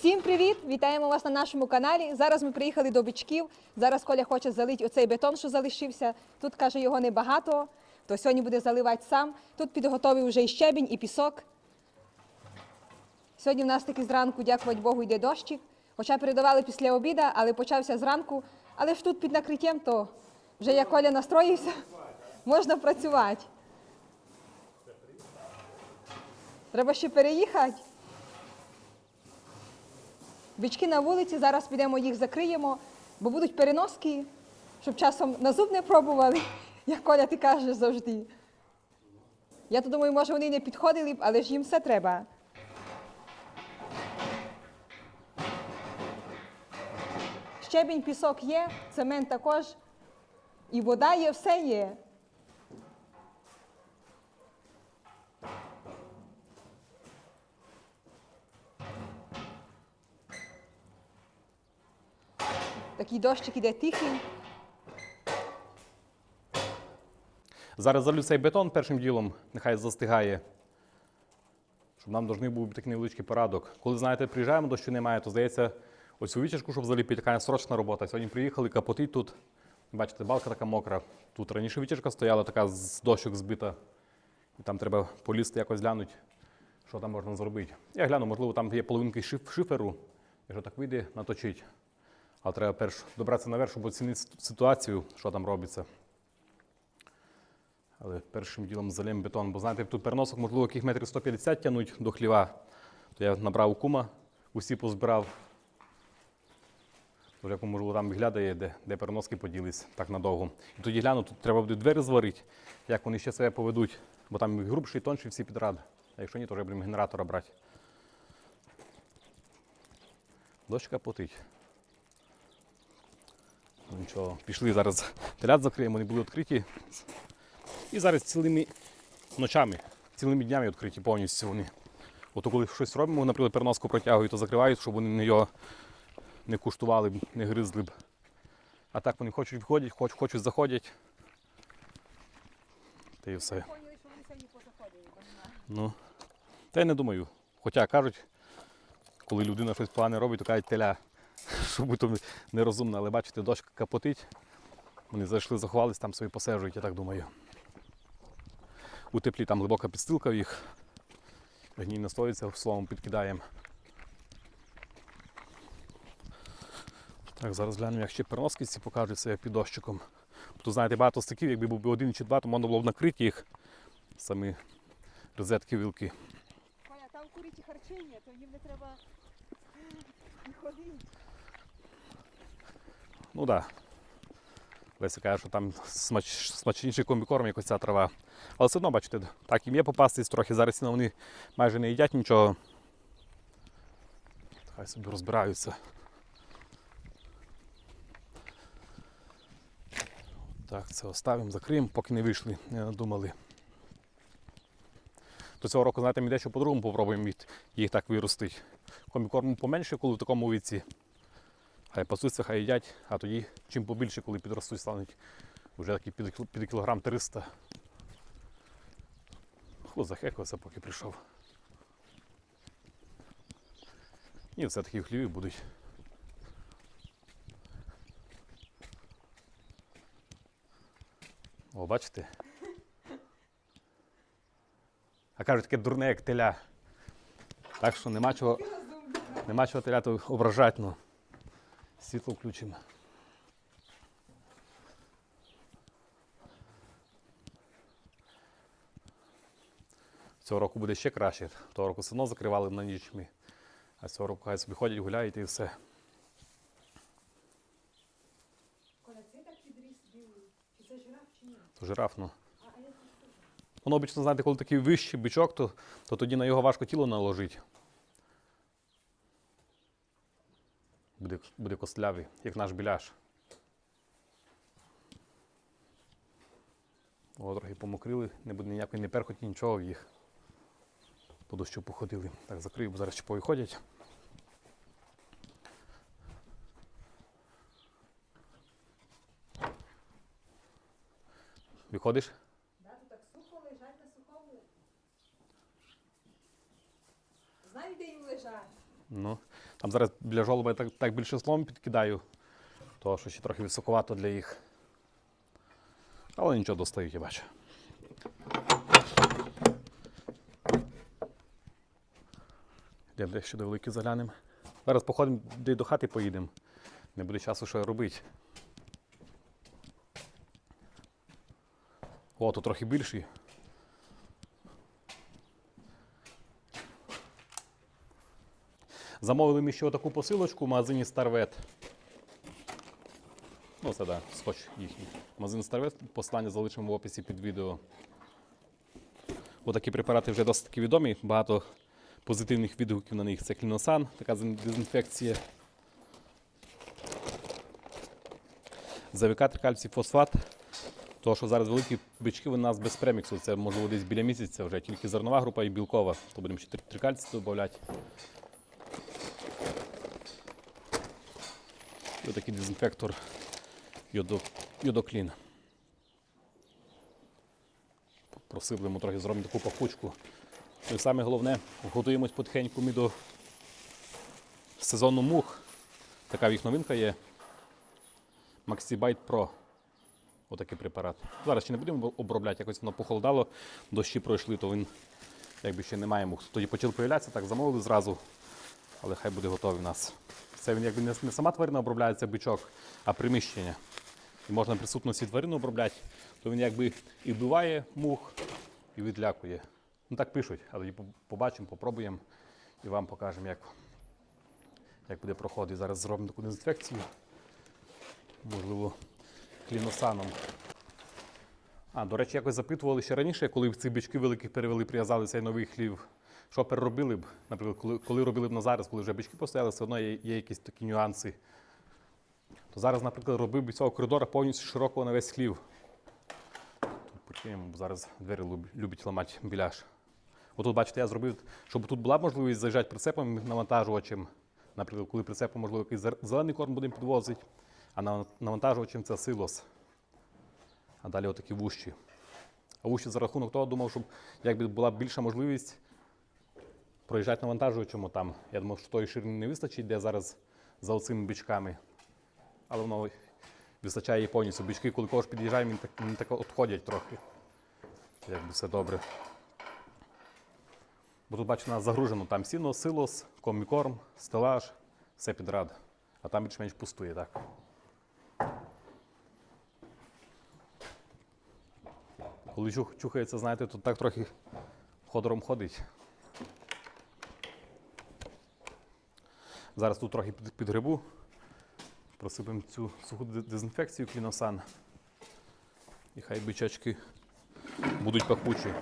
Всім привіт! Вітаємо вас на нашому каналі. Зараз ми приїхали до бичків. Зараз Коля хоче залити оцей бетон, що залишився. Тут каже, його небагато, то сьогодні буде заливати сам. Тут підготовив вже і щебінь, і пісок. Сьогодні в нас таки зранку, дякувати Богу, йде дощик. Хоча передавали після обіда, але почався зранку. Але ж тут під накриттям, то вже як Коля настроївся, можна працювати. Треба ще переїхати. Бички на вулиці, зараз підемо їх закриємо, бо будуть переноски, щоб часом на зуб не пробували, як Коля ти кажеш завжди. Я то думаю, може вони не підходили б, але ж їм все треба. Щебінь, пісок є, цемент також, і вода є, все є. Такий дощик іде тихий. Зараз залю цей бетон першим ділом, нехай застигає. Щоб нам должний був такий невеличкий порадок. Коли, знаєте, приїжджаємо, дощу немає, то здається, ось цю витяжку, щоб заліпити, така срочна робота. Сьогодні приїхали, капотить тут. Бачите, балка така мокра. Тут раніше витяжка стояла, така з дощок збита. І там треба полізти якось глянути, що там можна зробити. Я гляну, можливо, там є половинки шиферу, якщо так вийде, наточить. Але треба перш добратися наверх, щоб оцінити ситуацію, що там робиться. Але першим ділом залім бетон, бо знаєте, тут переносок, можливо, яких метрів 150 тягнуть до хліва. То я набрав кума, усі позбирав. Вже як можливо там виглядає, де, де переноски поділись так надовго. І тоді гляну, тут треба буде двері зварити, як вони ще себе поведуть, бо там і грубші, і тонші всі підряд. А якщо ні, то вже будемо генератора брати. Дощка потить. Ну, Нічого, пішли зараз телят закриємо, вони були відкриті. І зараз цілими ночами, цілими днями відкриті повністю вони. Ото коли щось робимо, наприклад, переноску протягують, то закривають, щоб вони його не куштували б, не гризли б. А так вони хочуть виходять, хоч, хочуть заходять. Та і все. Ну, та я не думаю. Хоча кажуть, коли людина щось погане робить, то кажуть теля, що будь-то нерозумно, але бачите, дощ капотить. Вони зайшли, заховались, там собі посежують, я так думаю. У теплі там глибока підстилка в їх. Гній настоїться, словом підкидаємо. Так, зараз глянемо, як ще переноски ці покажуть себе під дощиком. Тут, знаєте, багато стиків, якби був би один чи два, то можна було б накрити їх самі розетки вилки. Коля, там куриті харчення, то їм не треба не ходити. Ну так. Да. Леся каже, що там смач, смачніший комбікорм, як ось ця трава. Але все одно, бачите, так їм є попастись трохи. Зараз вони майже не їдять нічого. Хай собі розбираються. Так, це оставимо, закриємо, поки не вийшли, не надумали. До цього року, знаєте, ми дещо по-другому попробуємо їх, так виростити. Комбікорму поменше, коли в такому віці. Хай пасуться, хай їдять, а тоді чим побільше, коли підростуть, стануть вже такі під, кілограм 300. Хлоп захекався, поки прийшов. І все такі хліві будуть. О, бачите? А кажуть, таке дурне, як теля. Так що нема чого, нема чого теляту ображати. Ну. Світло включимо. Цього року буде ще краще. Того року все одно закривали на ніч ми. А цього року хай собі ходять, гуляють і все. То жираф, ну. Воно обично, знаєте, коли такий вищий бичок, то, то тоді на його важко тіло наложити. Буде, буде костлявий, як наш біляш. О, трохи помокрили, не буде ніякої не перхоті, нічого в їх. По дощу походили. Так, закрию, бо зараз ще повиходять. Виходиш? Да, тут так сухо лежать на сухому. Знаю, де їм лежать. Ну, Там зараз біля жолоба я так, так більше слом підкидаю, тому що ще трохи високовато для їх. Але нічого достають, я бачу. Йдемо дещо до великі заглянемо. Зараз походимо де до хати поїдемо. Не буде часу, що робити. О, тут трохи більший. Замовили ми ще таку посилочку в магазині Старвет. Ну, це да, скотч їхній. Магазин Старвет, посилання залишимо в описі під відео. Отакі препарати вже досить таки відомі. Багато позитивних відгуків на них. Це кліносан, така дезінфекція. Завікат, кальцій, фосфат. Тому що зараз великі бички у нас без преміксу. Це можливо десь біля місяця вже тільки зернова група і білкова. То будемо ще три- трикальці додати. І отакий дезінфектор йодо, йодоклін. Просиплемо трохи, зробимо таку пахучку. Ну І саме головне, готуємось потихеньку ми до сезону мух. Така в їх новинка є. Maxibite Pro. Отакий препарат. Зараз ще не будемо обробляти, якось воно похолодало, дощі пройшли, то він якби ще немає мух. Тоді почали появлятися, так замовили зразу, але хай буде готовий в нас. Це він якби не, сама тварина обробляється бичок, а приміщення. І можна присутності тварини обробляти, то він якби і вбиває мух, і відлякує. Ну так пишуть, але побачимо, попробуємо і вам покажемо, як, як буде проходити. Зараз зробимо таку дезінфекцію. Можливо, кліносаном. А, до речі, якось запитували ще раніше, коли в ці бички великих перевели, прив'язали цей новий хлів. Що переробили б, наприклад, коли, коли робили б на зараз, коли вже бички постояли, все одно є, є якісь такі нюанси. То зараз, наприклад, робив би цього коридора повністю широкого на весь хлів. Тут бо зараз двері люб- любить ламати біляш. Отут, бачите, я зробив, щоб тут була можливість заїжджати прицепом навантажувачем. Наприклад, коли прицепом, можливо, якийсь зелений корм будемо підвозити, а навантажувачем це силос. А далі отакі вущі. А вущі за рахунок того думав, щоб якби була більша можливість проїжджати навантажувачем там. Я думав, що тої ширини не вистачить, де зараз за оцими бичками. Але воно вистачає і повністю. Бички, коли когось під'їжджає, він так, відходять трохи. Якби все добре. Бо тут, бачите, у нас загружено там сіно, силос, комікорм, стелаж, все підряд. А там більш-менш пустує, так. Коли чухається, знаєте, тут так трохи ходором ходить. Зараз тут трохи під, підгребу. Просипемо цю суху дезінфекцію кліносан. І хай бичачки будуть пахучі.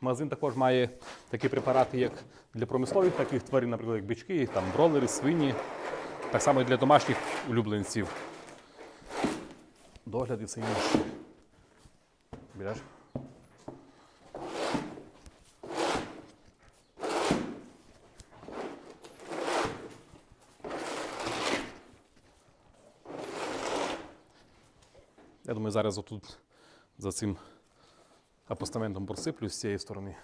Магазин також має такі препарати, як для промислових таких тварин, наприклад, як бички, там бролери, свині. Так само і для домашніх улюбленців. Догляд і все інше. Береш? Я думаю, зараз отут за цим апостаментом просиплю з цієї сторони.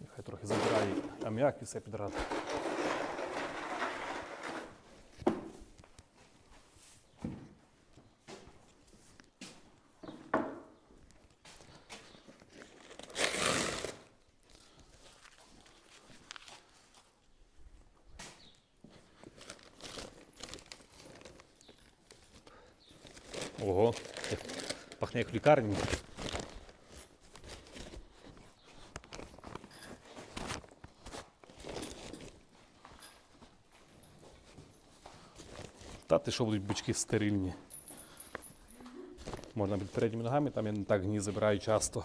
Нехай трохи забирає аміак і все підряд. Ого, як пахне як в. Та ти що будуть бички стерильні. Можна під передніми ногами, там я не так гні забираю часто.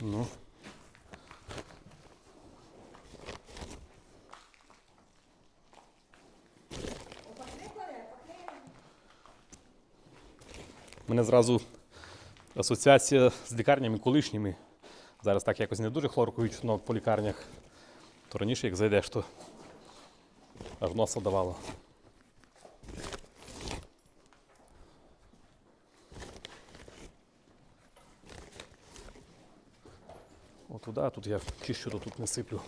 Ну. мене зразу асоціація з лікарнями колишніми. Зараз так якось не дуже хлорку чутно по лікарнях. То раніше, як зайдеш, то аж носа давало. Отуда, тут я чищу, то тут не сиплю.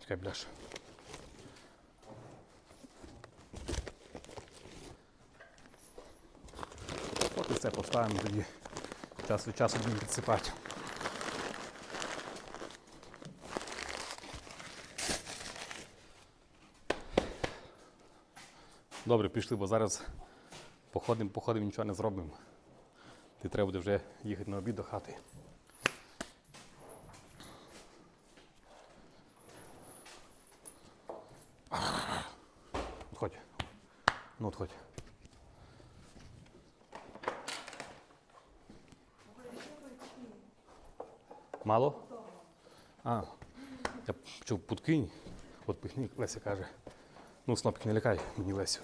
Чекай, бляш. Це поставимо тоді. Час від часу будемо підсипати. Добре, пішли, бо зараз походимо, походимо, нічого не зробимо. Ти треба буде вже їхати на обід до хати. Отходь. Ну, отходь. Мало? А, я чув, подкинь. От пихні, Леся каже. Ну, снопки не лякай мені Лесю.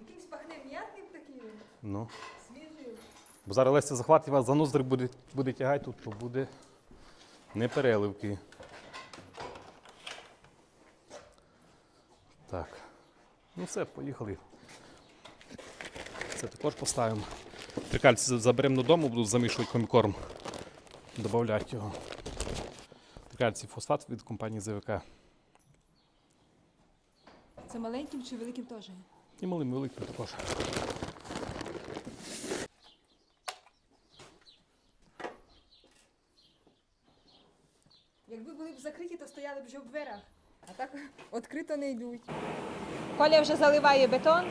Якийсь пахне м'ятним таким, Ну. свіжим. Бо зараз Леся захватить вас за ноздрі буде, буде тягати, тут то буде не переливки. Так. Ну все, поїхали. Це також поставимо. Трикальці заберемо додому, буду замішувати комікорм. Добавляти його. Трикальцій фосфат від компанії ЗВК. Це маленьким чи великим теж? І малим великим також. Якби були б закриті, то стояли б вже в дверях. А так відкрито не йдуть. Коля вже заливає бетон.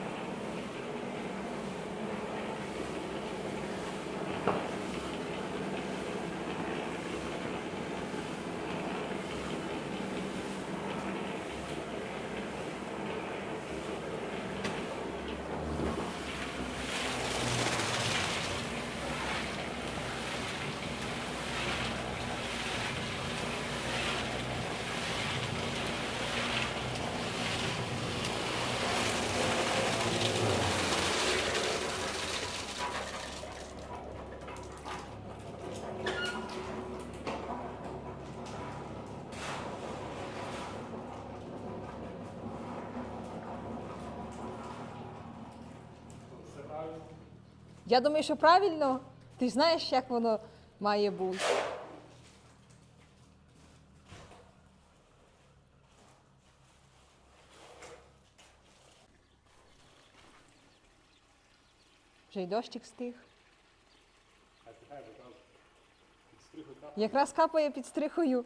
Я думаю, що правильно. Ти ж знаєш, як воно має бути. Вже й дощик стих. Якраз капає під стрихою.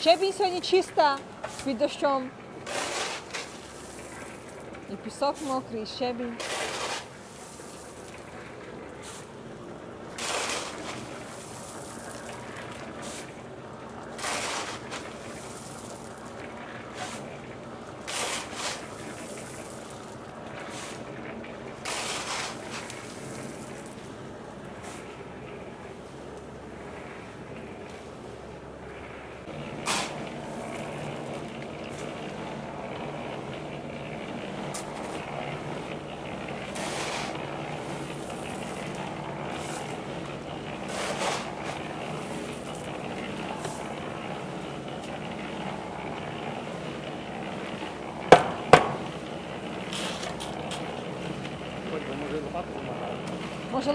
Щебінь сьогодні чиста під дощом. І пісок мокрий, і щебінь.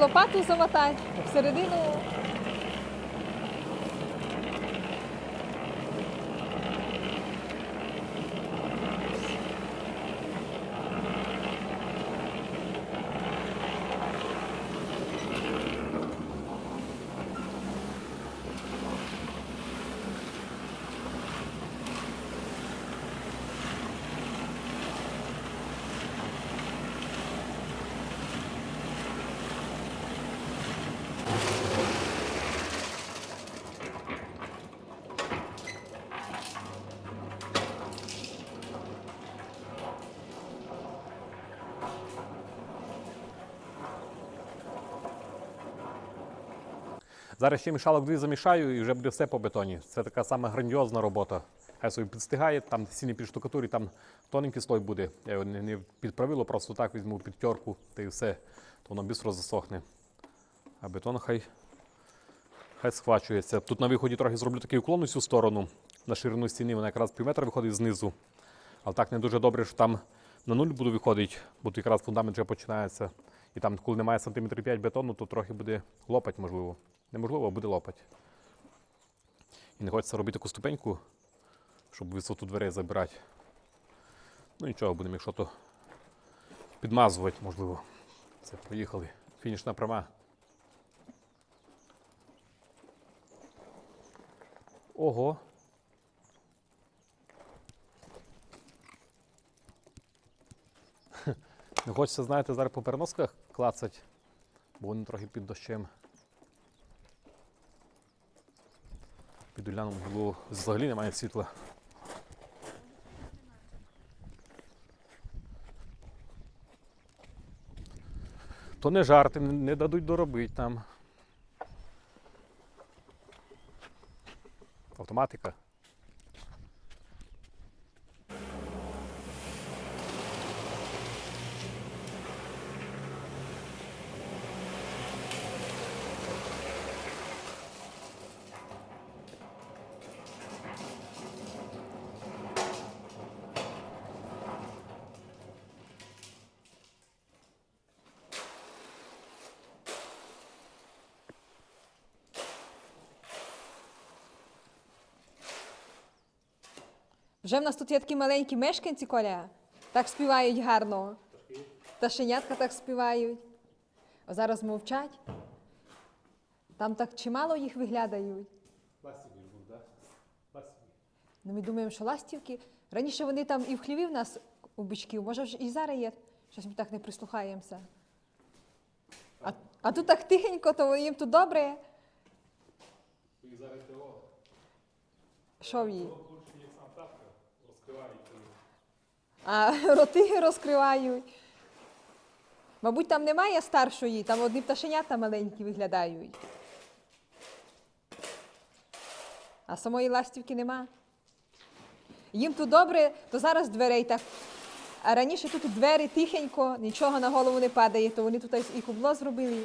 Лопату замотати всередину. Зараз ще мішалок дві замішаю і вже буде все по бетоні. Це така сама грандіозна робота. Хай собі підстигає, там сіні під штукатурі, там тоненький слой буде. Я його не, не під правило, просто так візьму під терку та і все, то воно швидко засохне. А бетон хай, хай схвачується. Тут на виході трохи зроблю такий уклон у цю сторону. На ширину стіни вона якраз пів метра виходить знизу. Але так не дуже добре, що там на нуль буду виходити, бо тут якраз фундамент вже починається. І там, коли немає сантиметрів 5 бетону, то трохи буде лопать, можливо. Неможливо, буде лопать. І не хочеться робити таку ступеньку, щоб висоту дверей забирати. Ну нічого, будемо, якщо то підмазувати, можливо. Все, поїхали. Фінішна пряма. Ого. Не хочеться, знаєте, зараз по переносках клацать, бо вони трохи під дощем. Під було взагалі немає світла. То не жарти, не дадуть доробити там. Автоматика. Вже в нас тут є такі маленькі мешканці, Коля. Так співають гарно. Пташенятка так співають. А зараз мовчать. Там так чимало їх виглядають. Ластівки будуть, так? Ну, ми думаємо, що ластівки. Раніше вони там і в хліві в нас у бичків, може вже і зараз є. Щось ми так не прислухаємося. А, а тут так тихенько, то їм тут добре. Що в їй? А роти розкривають. Мабуть, там немає старшої, там одні пташенята маленькі виглядають. А самої ластівки нема. Їм тут добре, то зараз дверей так. А раніше тут двері тихенько, нічого на голову не падає, то вони тут і кубло зробили.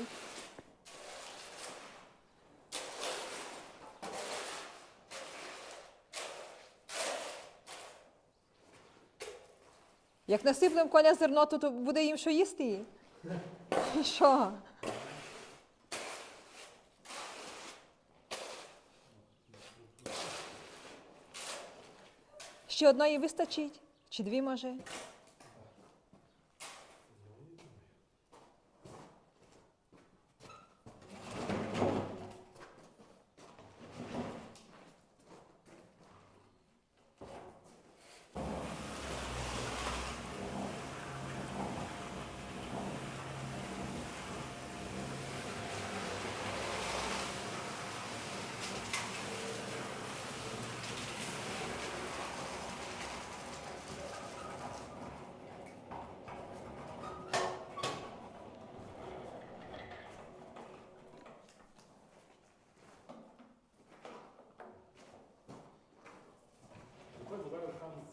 Як насиплемо коня зерно, то буде їм що їсти? І Що? Ще одної вистачить? Чи дві може?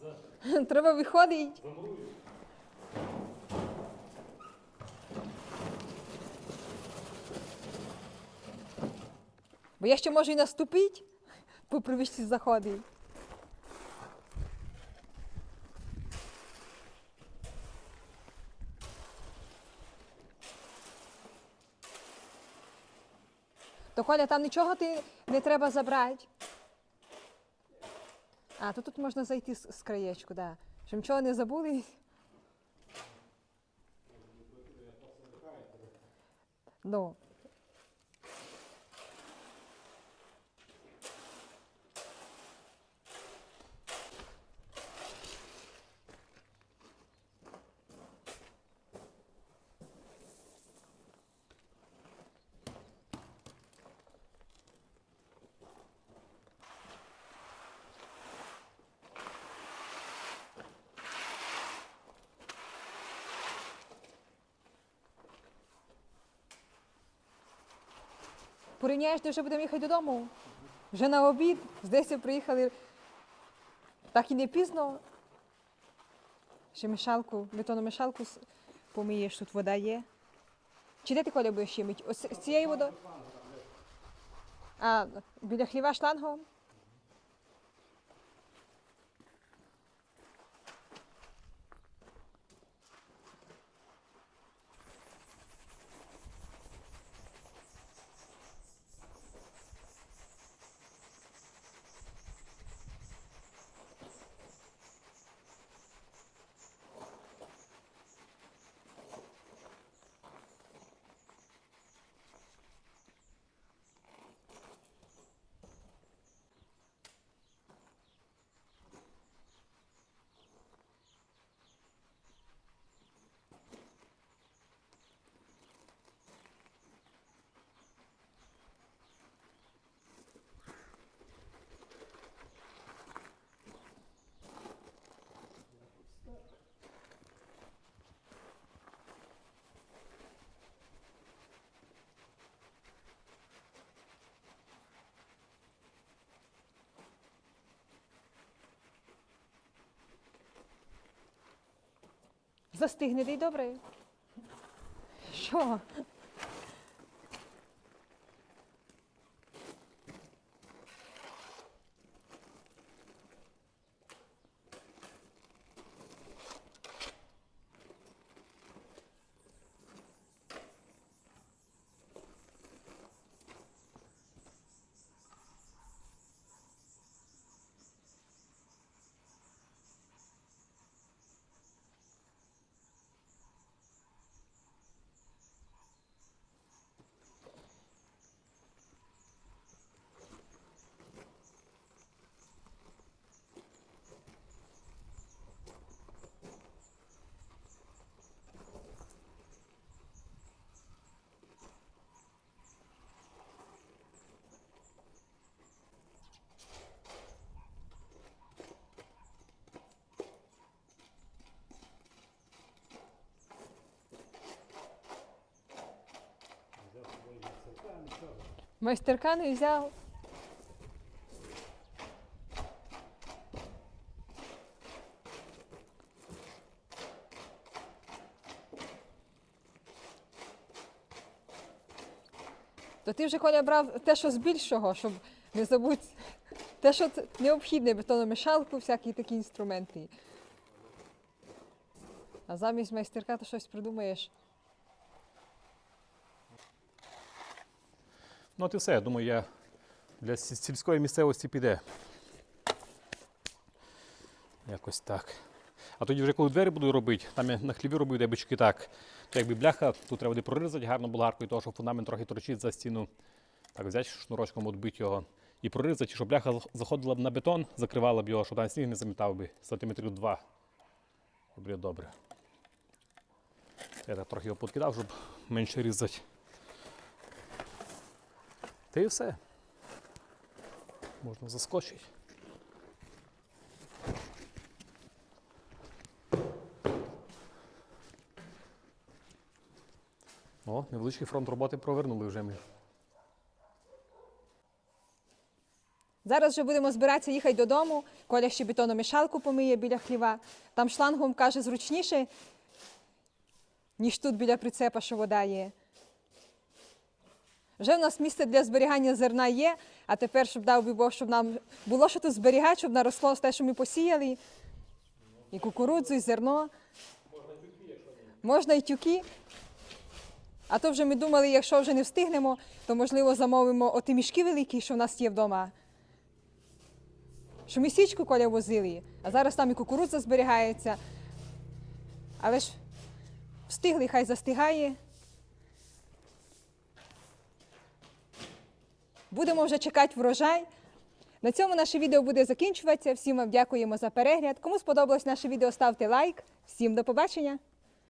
Треба виходить. Бо я ще можу і наступити, по привичці заходить. То Коля, там нічого ти не треба забрати. А, то тут можна зайти з, з краєчку, да. Щоб нічого не забули. Ну. Порівняєш, ти вже будемо їхати додому. Вже на обід, з 10 приїхали так і не пізно. Ще мішалку, бетонну мішалку помиєш, тут вода є. Чи де ти Коля будеш ще мити? Ось з цією водою? А, біля хліва шлангом? Застигне, де й добре. Що? Майстерка не взяв. То ти вже Коля брав те, що з більшого, щоб не забудь те, що необхідне, бетономішалку, всякі такі інструменти. А замість майстерка ти щось придумаєш. Ну, от і все. Я думаю, я для сільської місцевості піде. Якось так. А тоді вже коли двері буду робити, там я на хліві робив дебочки так. То якби бляха, тут треба буде прорізати гарно болгаркою, того, що фундамент трохи торчить за стіну. Так, взяти шнурочком, відбити його і прорізати, щоб бляха заходила б на бетон, закривала б його, щоб там сніг не замітав би сантиметрів два. Буде добре. Я так трохи його підкидав, щоб менше різати. Та і все. Можна заскочити. О, невеличкий фронт роботи провернули вже ми. Зараз вже будемо збиратися їхати додому. Коля ще бетономішалку помиє біля хліва. Там шлангом каже зручніше, ніж тут біля прицепа, що вода є. Вже в нас місце для зберігання зерна є, а тепер, щоб дав би Бог, щоб нам було що тут зберігати, щоб наросло те, що ми посіяли. І кукурудзу, і зерно. Можна і тюки. А то вже ми думали, якщо вже не встигнемо, то можливо замовимо оті мішки великі, що в нас є вдома. Що ми січку коля возили, а зараз там і кукурудза зберігається. Але ж встигли, хай застигає. Будемо вже чекати врожай. На цьому наше відео буде закінчуватися. Всім вам дякуємо за перегляд. Кому сподобалось наше відео, ставте лайк. Всім до побачення!